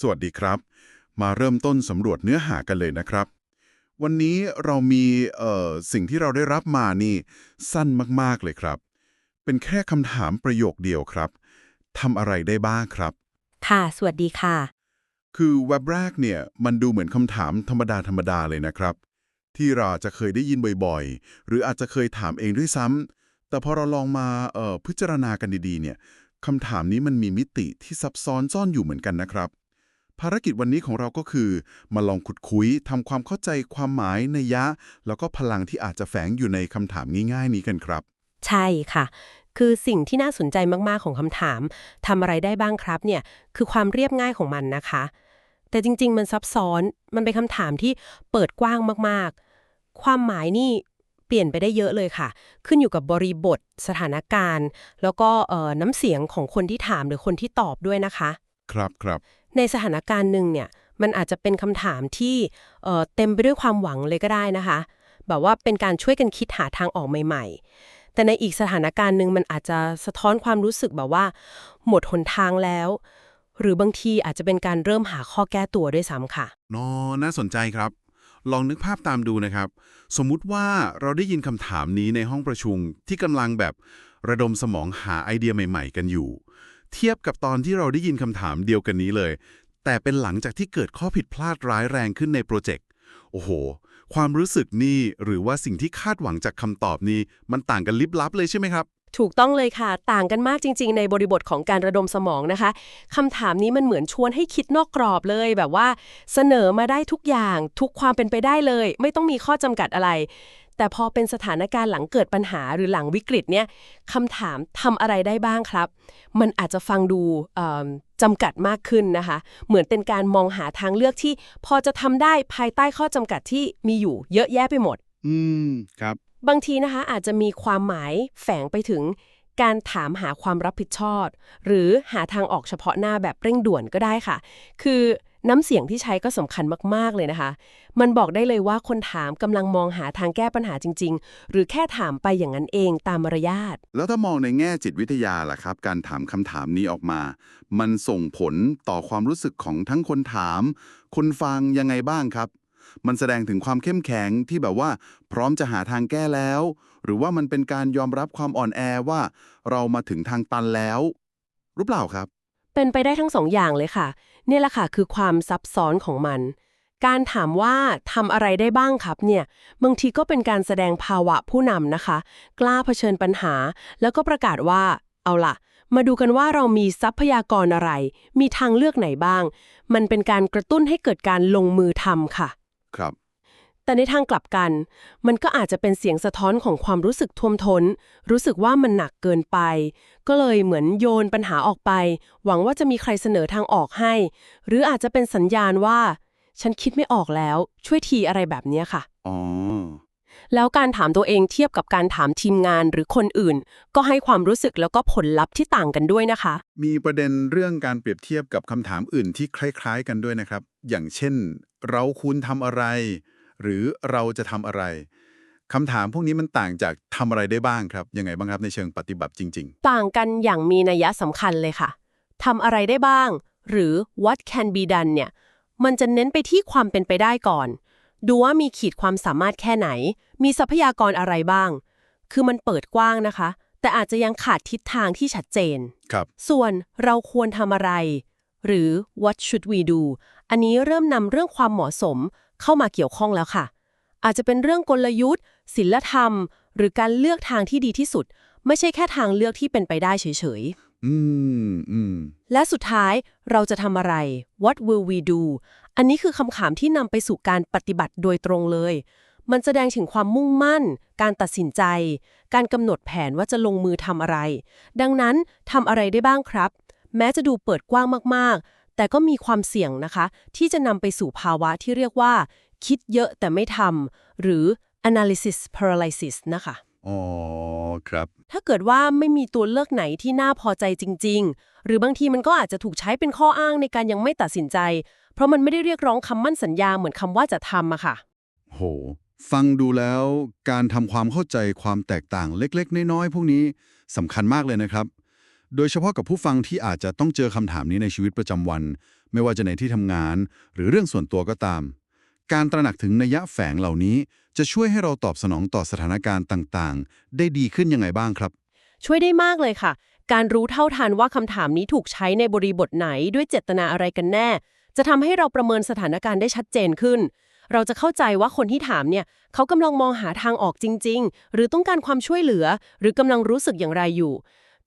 สวัสดีครับ มาเริ่มต้นสำรวจเนื้อหากันเลยนะครับ วันนี้เรามีเอ่อสิ่งที่เราได้รับมานี่สั้นมากๆเลยครับ เป็นแค่คำถามประโยคเดียวครับทำอะไรได้บ้างครับ ค่ะ สวัสดีค่ะ คือเว็บแรกเนี่ยมันดูเหมือนคำถามธรรมดาธรรมดาเลยนะครับ ที่เราอาจจะเคยได้ยินบ่อยๆ หรืออาจจะเคยถามเองด้วยซ้ำแต่พอเราลองมาเอ่อพิจารณากันดีๆเนี่ยคำถามนี้มันมีมิติที่ซับซ้อนซ่อนอยู่เหมือนกันนะครับ ภารกิจวันนี้ของเราก็คือ มาลองขุดคุยทำความเข้าใจความหมายในยยะ แล้วก็พลังที่อาจจะแฝงอยู่ในคำถามง่ายๆนี้กันครับ ใช่ค่ะ คือสิ่งที่น่าสนใจมากๆของคำถามทำอะไรได้บ้างครับเนี่ยคือความเรียบง่ายของมันนะคะ แต่จริง ๆ มันซับซ้อนมันเป็นคำถามที่เปิดกว้างมากๆ ความหมายนี่เปลี่ยนไปได้เยอะเลยค่ะ ขึ้นอยู่กับบริบท สถานการณ์ แล้วก็เอ่อน้ำเสียงของคนที่ถามหรือคนที่ตอบด้วยนะคะ ครับครับ ในสถานการณ์หนึ่งเนี่ยมันอาจจะเป็นคำถามที่เเต็มไปด้วยความหวังเลยก็ได้นะคะ แบบว่าเป็นการช่วยกันคิดหาทางออกใหม่ ๆ แต่ในอีกสถานการณ์หนึ่งมันอาจจะสะท้อนความรู้สึกแบบว่า หมดหนทางแล้ว หรือบางทีอาจจะเป็นการเริ่มหาข้อแก้ตัวด้วยซ้ำค่ะนอน่าสนใจครับ ลองนึกภาพตามดูนะครับ สมมุติว่าเราได้ยินคำถามนี้ในห้องประชุมที่กำลังแบบระดมสมองหาไอเดียใหม่ ๆ กันอยู่ เทียบกับตอนที่เราได้ยินคำถามเดียวกันนี้เลย แต่เป็นหลังจากที่เกิดข้อผิดพลาดร้ายแรงขึ้นในโปรเจกต์โอ้โห ความรู้สึกนี่หรือว่าสิ่งที่คาดหวังจากคำตอบนี้ มันต่างกันลิบลับเลยใช่ไหมครับถูกต้องเลยค่ะ ต่างกันมากจริง ๆ ในบริบทของการระดมสมองนะคะคำถามนี้มันเหมือนชวนให้คิดนอกกรอบเลยแบบว่า เสนอมาได้ทุกอย่าง ทุกความเป็นไปได้เลย ไม่ต้องมีข้อจำกัดอะไร แต่พอเป็นสถานการณ์หลังเกิดปัญหาหรือหลังวิกฤตเนี่ยคำถามทำอะไรได้บ้างครับ มันอาจจะฟังดูเอิ่มจำกัดมากขึ้นนะคะ เหมือนเป็นการมองหาทางเลือกที่พอจะทำได้ภายใต้ข้อจำกัดที่มีอยู่เยอะแยะไปหมด อืมครับ บางทีนะคะอาจจะมีความหมายแฝงไปถึงการถามหาความรับผิดชอบ หรือหาทางออกเฉพาะหน้าแบบเร่งด่วนก็ได้ค่ะ คือ น้ำเสียงที่ใช้ก็สำคัญมาก ๆ เลยนะคะ มันบอกได้เลยว่าคนถามกำลังมองหาทางแก้ปัญหาจริง ๆ หรือแค่ถามไปอย่างนั้นเองตามมารยาท แล้วถ้ามองในแง่จิตวิทยาล่ะครับ การถามคำถามนี้ออกมา มันส่งผลต่อความรู้สึกของทั้งคนถาม คนฟังยังไงบ้างครับ มันแสดงถึงความเข้มแข็งที่แบบว่า พร้อมจะหาทางแก้แล้ว หรือว่ามันเป็นการยอมรับความอ่อนแอว่า เรามาถึงทางตันแล้ว หรือเปล่าครับ เป็นไปได้ทั้งสองอย่างเลยค่ะเนี่แหละค่ะคือความซับซ้อนของมัน การถามว่าทำอะไรได้บ้างครับเนี่ยบางทีก็เป็นการแสดงภาวะผู้นำนะคะ กล้าเผชิญปัญหา แล้วก็ประกาศว่า เอาล่ะ มาดูกันว่าเรามีทรัพยากรอะไร มีทางเลือกไหนบ้าง มันเป็นการกระตุ้นให้เกิดการลงมือทำค่ะ ครับ แต่ในทางกลับกัน มันก็อาจจะเป็นเสียงสะท้อนของความรู้สึกท่วมท้น รู้สึกว่ามันหนักเกินไป ก็เลยเหมือนโยนปัญหาออกไป หวังว่าจะมีใครเสนอทางออกให้ หรืออาจจะเป็นสัญญาณว่า ฉันคิดไม่ออกแล้ว ช่วยทีอะไรแบบเนี้ยค่ะอ๋อแล้วการถามตัวเองเทียบกับการถามทีมงานหรือคนอื่น ก็ให้ความรู้สึกแล้วก็ผลลัพธ์ที่ต่างกันด้วยนะคะ มีประเด็นเรื่องการเปรียบเทียบกับคำถามอื่นที่คล้าย ๆ กันด้วยนะครับ อย่างเช่น เราคุณทำอะไร หรือเราจะทำอะไรคำถามพวกนี้มันต่างจากทำอะไรได้บ้างครับยังไงบ้างครับในเชิงปฏิบัติจริงต่างกันอย่างมีนัยสำคัญเลยค่ะทำอะไรได้บ้าง หรือ what can be done เนี่ย มันจะเน้นไปที่ความเป็นไปได้ก่อน ดูว่ามีขีดความสามารถแค่ไหน มีทรัพยากรอะไรบ้าง คือมันเปิดกว้างนะคะ แต่อาจจะยังขาดทิศทางที่ชัดเจนๆครับ ส่วนเราควรทำอะไร หรือ what should we do อันนี้เริ่มนำเรื่องความเหมาะสมเข้ามาเกี่ยวข้องแล้วค่ะ อาจจะเป็นเรื่องกลยุทธ์ศิลธรรม หรือการเลือกทางที่ดีที่สุด ไม่ใช่แค่ทางเลือกที่เป็นไปได้เฉยๆอืมอืมและสุดท้ายเราจะทำอะไร What will we do อันนี้คือคำถามที่นำไปสู่การปฏิบัติโดยตรงเลย มันแสดงถึงความมุ่งมั่น การตัดสินใจ การกำหนดแผนว่าจะลงมือทำอะไร ดังนั้นทำอะไรได้บ้างครับ แม้จะดูเปิดกว้างมากๆ แต่ก็มีความเสี่ยงนะคะ ที่จะนำไปสู่ภาวะที่เรียกว่า คิดเยอะแต่ไม่ทำหรือ analysis paralysis นะคะอ๋อครับ ถ้าเกิดว่าไม่มีตัวเลือกไหนที่น่าพอใจจริง ๆ หรือบางทีมันก็อาจจะถูกใช้เป็นข้ออ้างในการยังไม่ตัดสินใจ เพราะมันไม่ได้เรียกร้องคำมั่นสัญญาเหมือนคำว่าจะทำอะค่ะ โห ฟังดูแล้วการทำความเข้าใจความแตกต่างเล็ก ๆ น้อยๆพวกนี้สำคัญมากเลยนะครับ โดยเฉพาะกับผู้ฟังที่อาจจะต้องเจอคำถามนี้ในชีวิตประจำวัน ไม่ว่าจะในที่ทำงาน หรือเรื่องส่วนตัวก็ตาม การตระหนักถึงนัยแฝงเหล่านี้ จะช่วยให้เราตอบสนองต่อสถานการณ์ต่างๆ ได้ดีขึ้นยังไงบ้างครับ ช่วยได้มากเลยค่ะ การรู้เท่าทันว่าคำถามนี้ถูกใช้ในบริบทไหนด้วยเจตนาอะไรกันแน่ จะทำให้เราประเมินสถานการณ์ได้ชัดเจนขึ้น เราจะเข้าใจว่าคนที่ถามเนี่ย เขากำลังมองหาทางออกจริง ๆ หรือต้องการความช่วยเหลือ หรือกำลังรู้สึกอย่างไรอยู่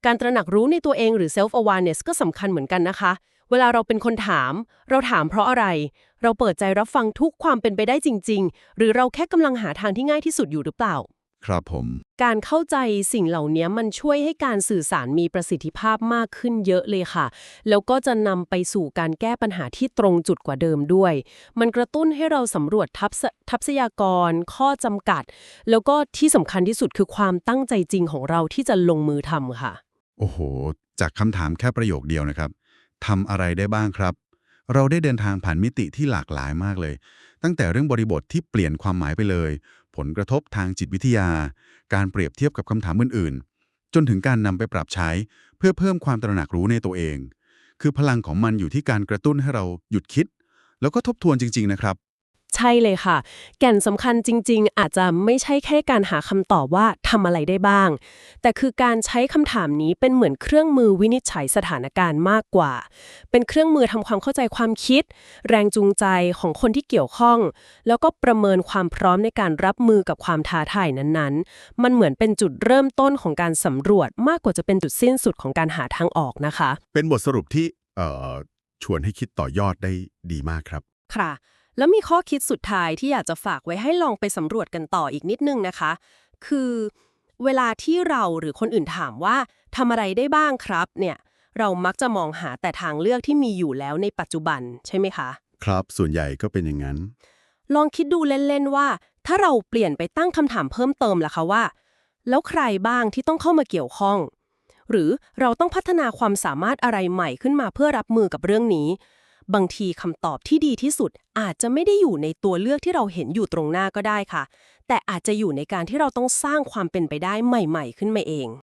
การตระหนักรู้ในตัวเองหรือ self awareness ก็สำคัญเหมือนกันนะคะ เวลาเราเป็นคนถาม เราถามเพราะอะไร เราเปิดใจรับฟังทุกความเป็นไปได้จริง ๆ หรือเราแค่กำลังหาทางที่ง่ายที่สุดอยู่หรือเปล่า ครับผม การเข้าใจสิ่งเหล่านี้มันช่วยให้การสื่อสารมีประสิทธิภาพมากขึ้นเยอะเลยค่ะ แล้วก็จะนำไปสู่การแก้ปัญหาที่ตรงจุดกว่าเดิมด้วย มันกระตุ้นให้เราสำรวจทัพษทัพยากร ข้อจำกัด แล้วก็ที่สำคัญที่สุดคือความตั้งใจจริงของเราที่จะลงมือทำค่ะ โอ้โห จากคำถามแค่ประโยคเดียวนะครับทำอะไรได้บ้างครับ เราได้เดินทางผ่านมิติที่หลากหลายมากเลย ตั้งแต่เรื่องบริบทที่เปลี่ยนความหมายไปเลย ผลกระทบทางจิตวิทยา การเปรียบเทียบกับคำถามอื่นๆ จนถึงการนำไปปรับใช้ เพื่อเพิ่มความตระหนักรู้ในตัวเอง คือพลังของมันอยู่ที่การกระตุ้นให้เราหยุดคิด แล้วก็ทบทวนจริง ๆ นะครับ ใช่เลยค่ะ แก่นสำคัญจริง ๆ อาจจะไม่ใช่แค่การหาคำตอบว่าทำอะไรได้บ้าง แต่คือการใช้คำถามนี้เป็นเหมือนเครื่องมือวินิจฉัยสถานการณ์มากกว่า เป็นเครื่องมือทำความเข้าใจความคิด แรงจูงใจของคนที่เกี่ยวข้อง แล้วก็ประเมินความพร้อมในการรับมือกับความท้าทายนั้นๆ มันเหมือนเป็นจุดเริ่มต้นของการสำรวจมากกว่าจะเป็นจุดสิ้นสุดของการหาทางออกนะคะ เป็นบทสรุปที่เอ่อชวนให้คิดต่อยอดได้ดีมากครับ ค่ะ แล้วมีข้อคิดสุดท้ายที่อยากจะฝากไว้ให้ลองไปสำรวจกันต่ออีกนิดนึงนะคะ คือเวลาที่เราหรือคนอื่นถามว่าทำอะไรได้บ้างครับเนี่ยเรามักจะมองหาแต่ทางเลือกที่มีอยู่แล้วในปัจจุบันใช่ไหมคะ ครับส่วนใหญ่ก็เป็นอย่างนั้น ลองคิดดูเล่นๆว่า ถ้าเราเปลี่ยนไปตั้งคำถามเพิ่มเติมล่ะคะว่า แล้วใครบ้างที่ต้องเข้ามาเกี่ยวข้อง หรือเราต้องพัฒนาความสามารถอะไรใหม่ขึ้นมาเพื่อรับมือกับเรื่องนี้ บางทีคำตอบที่ดีที่สุดอาจจะไม่ได้อยู่ในตัวเลือกที่เราเห็นอยู่ตรงหน้าก็ได้ค่ะ แต่อาจจะอยู่ในการที่เราต้องสร้างความเป็นไปได้ใหม่ ๆ ขึ้นมาเอง